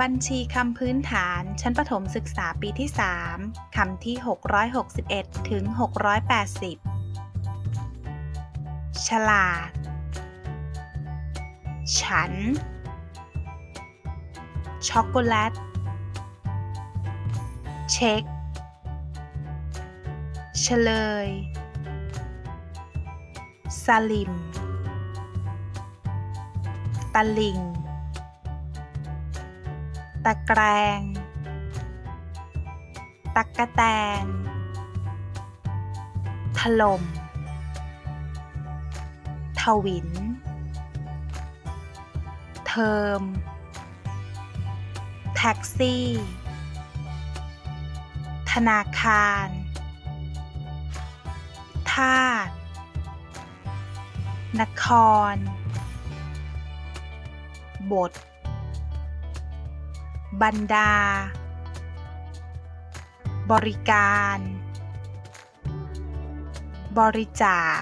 บัญชีคำพื้นฐานชั้นประถมศึกษาปีที่ 3 คำที่ 661 ถึง 680 ฉลาด ฉัน ช็อกโกแลต เช็ค เฉลย สลิม ตะลิง ตะแกรงตักะแตนถล่มทวิน เทอมแท็กซี่ ธนาคาร ทาสนคร บท บรรดา บริการ บริจาค